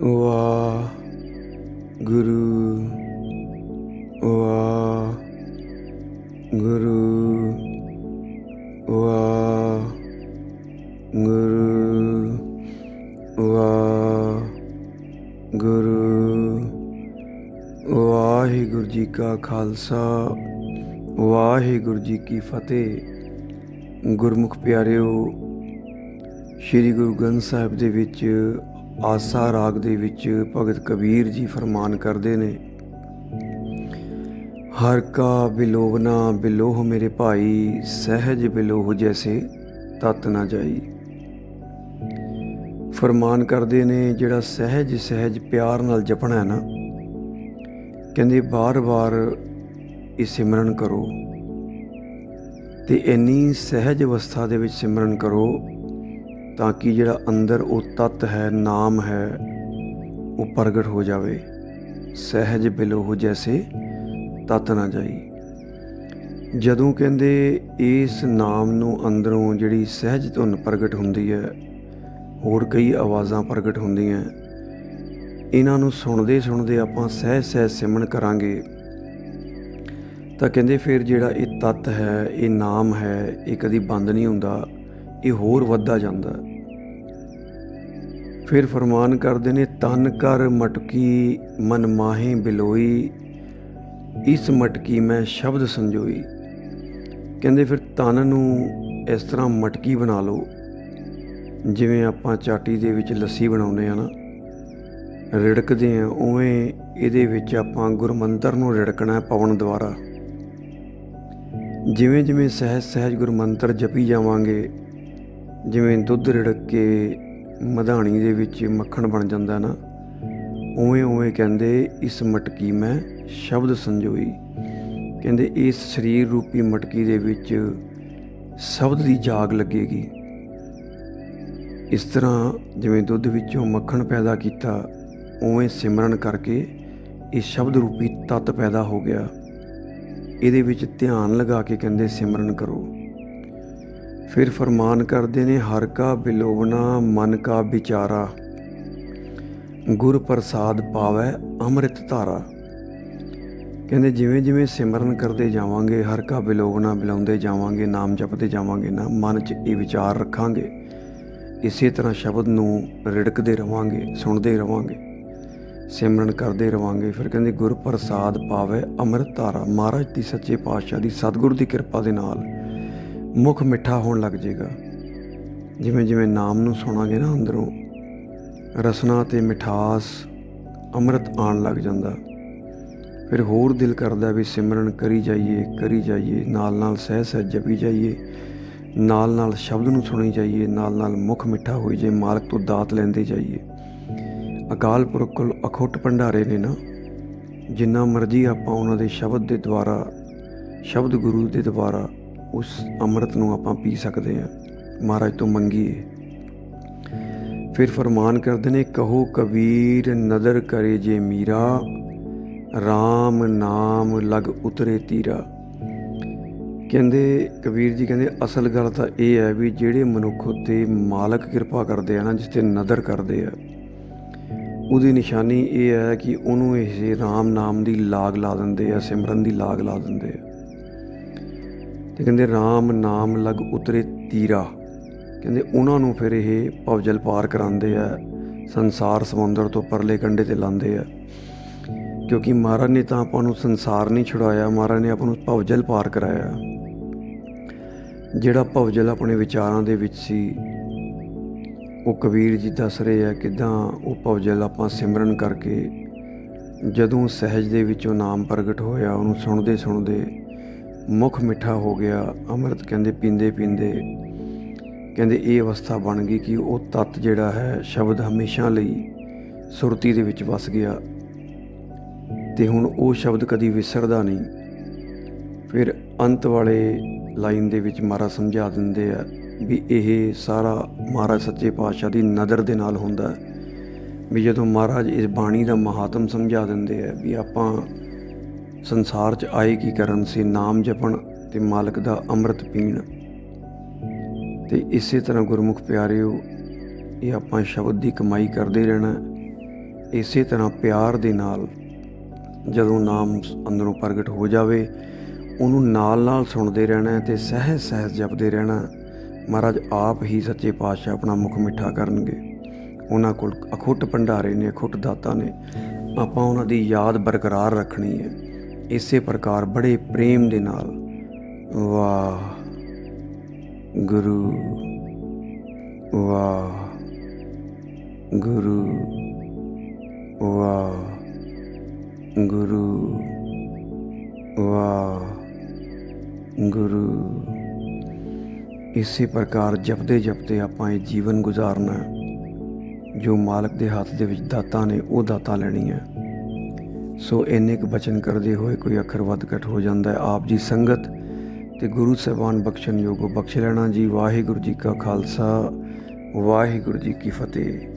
ਵਾਹ ਗੁਰੂ ਵਾਹ ਗੁਰੂ ਵਾਹ ਗੁਰੂ ਵਾਹ ਗੁਰੂ ਵਾਹਿਗੁਰੂ ਜੀ ਕਾ ਖਾਲਸਾ, ਵਾਹਿਗੁਰੂ ਜੀ ਕੀ ਫਤਿਹ। ਗੁਰਮੁਖ ਪਿਆਰਿਓ, ਸ੍ਰੀ ਗੁਰੂ ਗ੍ਰੰਥ ਸਾਹਿਬ ਦੇ ਵਿੱਚ ਆਸਾ ਰਾਗ ਦੇ ਵਿੱਚ ਭਗਤ ਕਬੀਰ ਜੀ ਫਰਮਾਨ ਕਰਦੇ ਨੇ, ਹਰ ਕਾ ਬਿਲੋਵਨਾ ਬਿਲੋਹ ਮੇਰੇ ਭਾਈ, ਸਹਿਜ ਬਿਲੋਹ ਜੈਸੇ ਤਤ ਨਾ ਜਾਈ। ਫਰਮਾਨ ਕਰਦੇ ਨੇ, ਜਿਹੜਾ ਸਹਿਜ ਸਹਿਜ ਪਿਆਰ ਨਾਲ ਜਪਣਾ ਹੈ ਨਾ, ਕਹਿੰਦੇ ਬਾਰ-ਬਾਰ ਇਹ ਸਿਮਰਨ ਕਰੋ, ਤੇ ਇੰਨੀ ਸਹਿਜ ਅਵਸਥਾ ਦੇ ਵਿੱਚ ਸਿਮਰਨ ਕਰੋ ਤਾਂ ਕਿ ਜਿਹੜਾ ਅੰਦਰ ਉਹ ਤਤ ਹੈ, ਨਾਮ ਹੈ, ਉਹ ਪ੍ਰਗਟ ਹੋ ਜਾਵੇ। ਸਹਿਜ ਬਿਲੋਹ ਜੈਸੇ ਤਤ ਨਾ ਜਾਈ। ਜਦੋਂ ਕਹਿੰਦੇ ਇਸ ਨਾਮ ਨੂੰ ਅੰਦਰੋਂ ਜਿਹੜੀ ਸਹਿਜ ਧੁਨ ਪ੍ਰਗਟ ਹੁੰਦੀ ਹੈ, ਹੋਰ ਕਈ ਆਵਾਜ਼ਾਂ ਪ੍ਰਗਟ ਹੁੰਦੀਆਂ ਇਹਨਾਂ ਨੂੰ ਸੁਣਦੇ ਸੁਣਦੇ ਆਪਾਂ ਸਹਿਜ ਸਹਿਜ ਸਿਮਰਨ ਕਰਾਂਗੇ। ਤਾਂ ਕਹਿੰਦੇ ਫਿਰ ਜਿਹੜਾ ਇਹ ਤਤ ਹੈ, ਇਹ ਨਾਮ ਹੈ, ਇਹ ਕਦੀ ਬੰਦ ਨਹੀਂ ਹੁੰਦਾ, ਇਹ ਹੋਰ ਵੱਧਦਾ ਜਾਂਦਾ। ਫਿਰ ਫਰਮਾਨ ਕਰਦੇ ਨੇ, ਤਨ ਕਰ ਮਟਕੀ ਮਨ ਮਾਹੇ ਬਿਲੋਈ, ਇਸ ਮਟਕੀ ਮੈਂ ਸ਼ਬਦ ਸੰਜੋਈ। ਕਹਿੰਦੇ ਫਿਰ ਤਨ ਨੂੰ ਇਸ ਤਰ੍ਹਾਂ ਮਟਕੀ ਬਣਾ ਲਓ, ਜਿਵੇਂ ਆਪਾਂ ਚਾਟੀ ਦੇ ਵਿੱਚ ਲੱਸੀ ਬਣਾਉਂਦੇ ਆ ਨਾ, ਰਿੜਕਦੇ ਆ ਉਵੇਂ ਇਹਦੇ ਵਿੱਚ ਆਪਾਂ ਗੁਰਮੰਤਰ ਨੂੰ ਰਿੜਕਣਾ ਪਵਨ ਦੁਆਰਾ। ਜਿਵੇਂ ਜਿਵੇਂ ਸਹਿਜ ਸਹਿਜ ਗੁਰਮੰਤਰ ਜਪੀ ਜਾਵਾਂਗੇ, ਜਿਵੇਂ ਦੁੱਧ ਰਿੜਕ ਕੇ ਮਧਾਣੀ ਦੇ ਵਿੱਚ ਮੱਖਣ ਬਣ ਜਾਂਦਾ ਨਾ, ਉਵੇਂ ਉਵੇਂ ਕਹਿੰਦੇ, ਇਸ ਮਟਕੀ ਮੈਂ ਸ਼ਬਦ ਸੰਜੋਈ। ਕਹਿੰਦੇ, ਇਸ ਸਰੀਰ ਰੂਪੀ ਮਟਕੀ ਦੇ ਵਿੱਚ ਸ਼ਬਦ ਦੀ ਜਾਗ ਲੱਗੇਗੀ। ਇਸ ਤਰ੍ਹਾਂ ਜਿਵੇਂ ਦੁੱਧ ਵਿੱਚੋਂ ਮੱਖਣ ਪੈਦਾ ਕੀਤਾ, ਉਵੇਂ ਸਿਮਰਨ ਕਰਕੇ ਇਹ ਸ਼ਬਦ ਰੂਪੀ ਤਤ ਪੈਦਾ ਹੋ ਗਿਆ। ਇਹਦੇ ਵਿੱਚ ਧਿਆਨ ਲਗਾ ਕੇ ਕਹਿੰਦੇ, ਸਿਮਰਨ ਕਰੋ। ਫਿਰ ਫਰਮਾਨ ਕਰਦੇ ਨੇ, ਹਰ ਕਾ ਬਿਲੋਵਨਾ, ਮਨ ਕਾ ਵਿਚਾਰਾ। ਗੁਰ ਪ੍ਰਸਾਦ ਪਾਵੈ ਅੰਮ੍ਰਿਤ ਧਾਰਾ। ਕਹਿੰਦੇ, ਜਿਵੇਂ ਜਿਵੇਂ ਸਿਮਰਨ ਕਰਦੇ ਜਾਵਾਂਗੇ, ਹਰ ਕਾ ਬਿਲੋਵਨਾ ਬਿਲਾਉਂਦੇ ਜਾਵਾਂਗੇ, ਨਾਮ ਜਪਦੇ ਜਾਵਾਂਗੇ ਨਾ, ਮਨ 'ਚ ਇਹ ਵਿਚਾਰ ਰੱਖਾਂਗੇ। ਇਸੇ ਤਰ੍ਹਾਂ ਸ਼ਬਦ ਨੂੰ ਰਿੜਕਦੇ ਰਵਾਂਗੇ, ਸੁਣਦੇ ਰਵਾਂਗੇ, ਸਿਮਰਨ ਕਰਦੇ ਰਵਾਂਗੇ। ਫਿਰ ਕਹਿੰਦੇ ਗੁਰ ਪ੍ਰਸਾਦ ਪਾਵੇ ਅੰਮ੍ਰਿਤ ਧਾਰਾ। ਮਹਾਰਾਜ ਦੀ ਸੱਚੇ ਪਾਤਸ਼ਾਹ ਦੀ ਸਤਿਗੁਰ ਦੀ ਕਿਰਪਾ ਦੇ ਨਾਲ ਮੁਖ ਮਿੱਠਾ ਹੋਣ ਲੱਗ ਜਾਏਗਾ। ਜਿਵੇਂ ਜਿਵੇਂ ਨਾਮ ਨੂੰ ਸੁਣਾਂਗੇ ਨਾ ਅੰਦਰੋਂ, ਰਸਨਾ ਤੇ ਮਿਠਾਸ ਅੰਮ੍ਰਿਤ ਆਣ ਲੱਗ ਜਾਂਦਾ। ਫਿਰ ਹੋਰ ਦਿਲ ਕਰਦਾ ਵੀ ਸਿਮਰਨ ਕਰੀ ਜਾਈਏ ਕਰੀ ਜਾਈਏ ਨਾਲ ਨਾਲ ਸਹਿ ਸਹਿ ਜਪੀ ਜਾਈਏ ਨਾਲ ਨਾਲ ਸ਼ਬਦ ਨੂੰ ਸੁਣੀ ਜਾਈਏ ਨਾਲ ਨਾਲ ਮੁਖ ਮਿੱਠਾ ਹੋਈ ਜੇ, ਮਾਲਕ ਤੋਂ ਦਾਤ ਲੈਂਦੇ ਜਾਈਏ। ਅਕਾਲ ਪੁਰਖ ਕੋਲ ਅਖੁੱਟ ਭੰਡਾਰੇ ਨੇ ਨਾ, ਜਿੰਨਾ ਮਰਜ਼ੀ ਆਪਾਂ ਉਹਨਾਂ ਦੇ ਸ਼ਬਦ ਦੇ ਦੁਆਰਾ, ਸ਼ਬਦ ਗੁਰੂ ਦੇ ਦੁਆਰਾ ਉਸ ਅੰਮ੍ਰਿਤ ਨੂੰ ਆਪਾਂ ਪੀ ਸਕਦੇ ਹਾਂ। ਮਹਾਰਾਜ ਤੋਂ ਮੰਗੀਏ। ਫਿਰ ਫਰਮਾਨ ਕਰਦੇ ਨੇ, ਕਹੋ ਕਬੀਰ, ਨਦਰ ਕਰੇ ਜੇ ਮੀਰਾ RAM ਨਾਮ ਲਗ ਉਤਰੇ ਤੀਰਾ। ਕਹਿੰਦੇ, ਕਬੀਰ ਜੀ ਕਹਿੰਦੇ, ਅਸਲ ਗੱਲ ਤਾਂ ਇਹ ਹੈ ਵੀ ਜਿਹੜੇ ਮਨੁੱਖ ਉਤੇ ਮਾਲਕ ਕਿਰਪਾ ਕਰਦੇ ਆ ਨਾ, ਜਿਸ ਤੇ ਨਦਰ ਕਰਦੇ ਆ, ਉਹਦੀ ਨਿਸ਼ਾਨੀ ਇਹ ਹੈ ਕਿ ਉਹਨੂੰ ਇਹ RAM ਨਾਮ ਦੀ ਲਾਗ ਲਾ ਦਿੰਦੇ ਆ, ਸਿਮਰਨ ਦੀ ਲਾਗ ਲਾ ਦਿੰਦੇ ਆ। ਤੇ ਕਹਿੰਦੇ RAM ਨਾਮ ਲਗ ਉਤਰੇ ਤੀਰਾ। ਕਹਿੰਦੇ, ਉਹਨਾਂ ਨੂੰ ਫਿਰ ਇਹ ਭਵਜਲ ਪਾਰ ਕਰਾਉਂਦੇ ਆ, ਸੰਸਾਰ ਸਮੁੰਦਰ ਤੋਂ ਪਰਲੇ ਕੰਢੇ ਤੇ ਲਾਉਂਦੇ ਆ। ਕਿਉਂਕਿ ਮਹਾਰਾਜ ਨੇ ਤਾਂ ਆਪਾਂ ਨੂੰ ਸੰਸਾਰ ਨਹੀਂ ਛੁਡਾਇਆ, ਮਹਾਰਾਜ ਨੇ ਆਪਾਂ ਨੂੰ ਭਵਜਲ ਪਾਰ ਕਰਾਇਆ। ਜਿਹੜਾ ਭਵਜਲ ਆਪਣੇ ਵਿਚਾਰਾਂ ਦੇ ਵਿੱਚ ਸੀ, ਉਹ ਕਬੀਰ ਜੀ ਦੱਸ ਰਹੇ ਆ ਕਿਦਾਂ ਉਹ ਭਵਜਲ ਆਪਾਂ ਸਿਮਰਨ ਕਰਕੇ ਜਦੋਂ ਸਹਿਜ ਦੇ ਵਿੱਚੋਂ ਨਾਮ ਪ੍ਰਗਟ ਹੋਇਆ, ਉਹਨੂੰ ਸੁਣਦੇ ਸੁਣਦੇ ਮੁਖ ਮਿੱਠਾ ਹੋ ਗਿਆ। ਅੰਮ੍ਰਿਤ ਕਹਿੰਦੇ ਪੀਂਦੇ ਪੀਂਦੇ। ਕਹਿੰਦੇ ਇਹ ਅਵਸਥਾ ਬਣ ਗਈ ਕਿ ਉਹ ਤਤ ਜਿਹੜਾ ਹੈ, ਸ਼ਬਦ ਹਮੇਸ਼ਾ ਲਈ ਸੁਰਤੀ ਦੇ ਵਿੱਚ ਵਸ ਗਿਆ। ਤੇ ਹੁਣ ਉਹ ਸ਼ਬਦ ਕਦੀ ਵਿਸਰਦਾ ਨਹੀਂ। ਫਿਰ ਅੰਤ ਵਾਲੇ ਲਾਈਨ ਦੇ ਵਿੱਚ ਮਹਾਰਾਜ ਸਮਝਾ ਦਿੰਦੇ ਆ ਵੀ ਇਹ ਸਾਰਾ ਮਹਾਰਾਜ ਸੱਚੇ ਪਾਤਸ਼ਾਹ ਦੀ ਨਜ਼ਰ ਦੇ ਨਾਲ ਹੁੰਦਾ ਵੀ ਜਦੋਂ ਮਹਾਰਾਜ ਇਸ ਬਾਣੀ ਦਾ ਮਹਾਤਮ ਸਮਝਾ ਦਿੰਦੇ ਆ ਵੀ ਆਪਾਂ ਸੰਸਾਰ 'ਚ ਆਏ ਕੀ ਕਰਨ ਸੀ ਨਾਮ ਜਪਣ ਤੇ ਮਾਲਕ ਦਾ ਅੰਮ੍ਰਿਤ ਪੀਣ। ਤੇ ਇਸੇ ਤਰ੍ਹਾਂ ਗੁਰਮੁਖ ਪਿਆਰਿਓ, ਇਹ ਆਪਾਂ ਸ਼ਬਦ ਦੀ ਕਮਾਈ ਕਰਦੇ ਰਹਿਣਾ। ਇਸੇ ਤਰ੍ਹਾਂ ਪਿਆਰ ਦੇ ਨਾਲ ਜਦੋਂ ਨਾਮ ਅੰਦਰੋਂ ਪ੍ਰਗਟ ਹੋ ਜਾਵੇ, ਉਹਨੂੰ ਨਾਲ-ਨਾਲ ਸੁਣਦੇ ਰਹਿਣਾ ਹੈ ਤੇ ਸਹਿਜ ਸਹਿਜ ਜਪਦੇ ਰਹਿਣਾ। ਮਹਾਰਾਜ ਆਪ ਹੀ ਸੱਚੇ ਪਾਤਸ਼ਾਹ ਆਪਣਾ ਮੁਖ ਮਿੱਠਾ ਕਰਨਗੇ। ਉਹਨਾਂ ਕੋਲ ਅਖੁੱਟ ਭੰਡਾਰੇ ਨੇ, ਅਖੁੱਟ ਦਾਤਾ ਨੇ। ਆਪਾਂ ਉਹਨਾਂ ਦੀ ਯਾਦ ਬਰਕਰਾਰ ਰੱਖਣੀ ਹੈ। ਇਸੇ ਪ੍ਰਕਾਰ ਬੜੇ ਪ੍ਰੇਮ ਦੇ ਨਾਲ। ਵਾਹ, ਗੁਰੂ। ਵਾਹ ਗੁਰੂ। ਵਾਹ ਗੁਰੂ। ਵਾਹ, ਗੁਰੂ। ਇਸੇ ਪ੍ਰਕਾਰ ਜਪਦੇ ਜਪਦੇ ਆਪਾਂ ਇਹ ਜੀਵਨ ਗੁਜ਼ਾਰਨਾ ਜੋ ਮਾਲਕ ਦੇ ਹੱਥ ਦੇ ਵਿੱਚ ਦਾਤਾਂ ਨੇ, ਉਹ ਦਾਤਾਂ ਲੈਣੀਆਂ। ਸੋ ਇੰਨੇ ਕੁ ਬਚਨ ਕਰਦੇ ਹੋਏ ਕੋਈ ਅੱਖਰ ਵੱਧ ਘਟ ਹੋ ਜਾਂਦਾ ਹੈ। ਆਪ ਜੀ ਸੰਗਤ ਤੇ ਗੁਰੂ ਸਾਹਿਬਾਨ ਬਖਸ਼ਣ ਯੋਗੋ ਬਖਸ਼ ਲੈਣਾ ਜੀ। ਵਾਹਿਗੁਰੂ ਜੀ ਕਾ ਖਾਲਸਾ, ਵਾਹਿਗੁਰੂ ਜੀ ਕੀ ਫਤਿਹ।